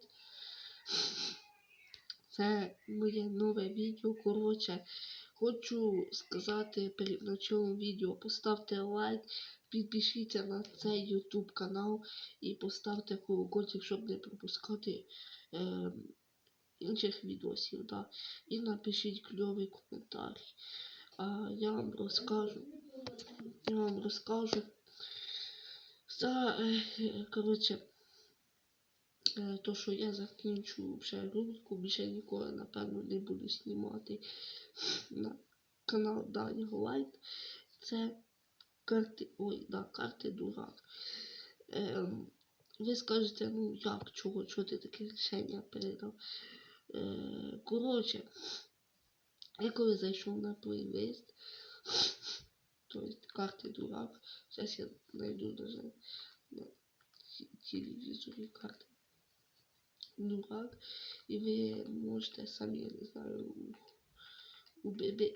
привіт! Це моє нове відео. Коротше, хочу сказати перед началом відео, поставте лайк, підпишіться на цей YouTube канал і поставте колокольчик, щоб не пропускати е, інших відосів. Да. І напишіть кльовий коментар. А я вам розкажу. Я вам розкажу. За, е, коротше, то, що я закінчу вже рубрику, більше ніколи, напевно, не буду знімати на канал Даня Лайт. Це карти. Ой, да, карти дурак. Ем, ви скажете, ну як, чого, чого ти таке рішення передав? Е, коротше, я коли зайшов на плейлист, то есть карти дурак. Сейчас я найду даже на те- телевизоре карти дурак. І ви можете самі, не знаю,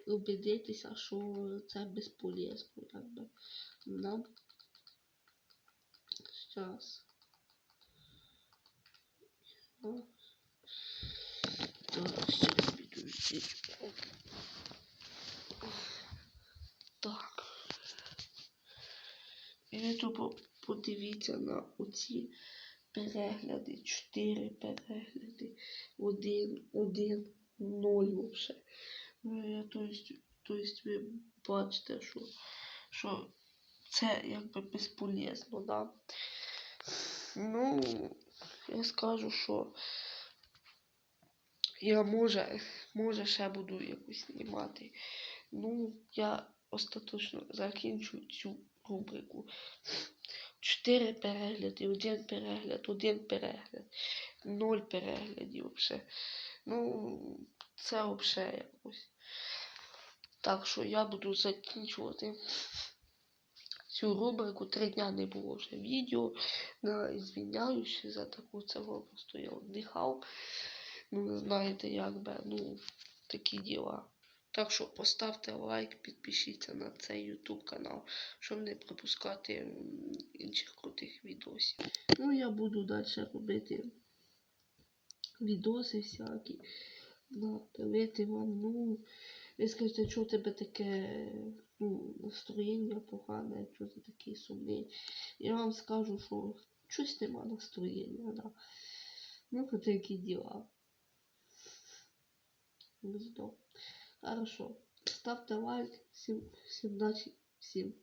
убедитися, що це безполезно, якби. Нам зараз. Так, сейчас підождіть. Так. І ви тут подивіться на оці перегляди, 4 перегляди, 1, 1, 0 вообще. Ну, я, то то есть ви бачите, що, що це якби безполезно, да. Ну, я скажу, що я може, може ще буду якусь знімати. Ну, я остаточно закінчу цю рубрику. Чотири перегляди, один перегляд, один перегляд, ноль переглядів взагалі. Ну, це взагалі якось. Так що я буду закінчувати цю рубрику. Три дня не було вже відео. Да, звіняюся за таку цього, просто я віддихав. Ну, знаєте, як би, ну, такі діла. Так що поставте лайк, підпишіться на цей YouTube канал, щоб не пропускати інших крутих відосів. Ну, я буду далі робити відоси всякі. Напилити вам, ну, ви скажете, що у тебе таке ну, настроєння погане, що ти такий сумний. Я вам скажу, що щось нема настроєння, да. Ну, такі діла. Гнездо. Хорошо. Ставте лайк. Всім, всім. Всім.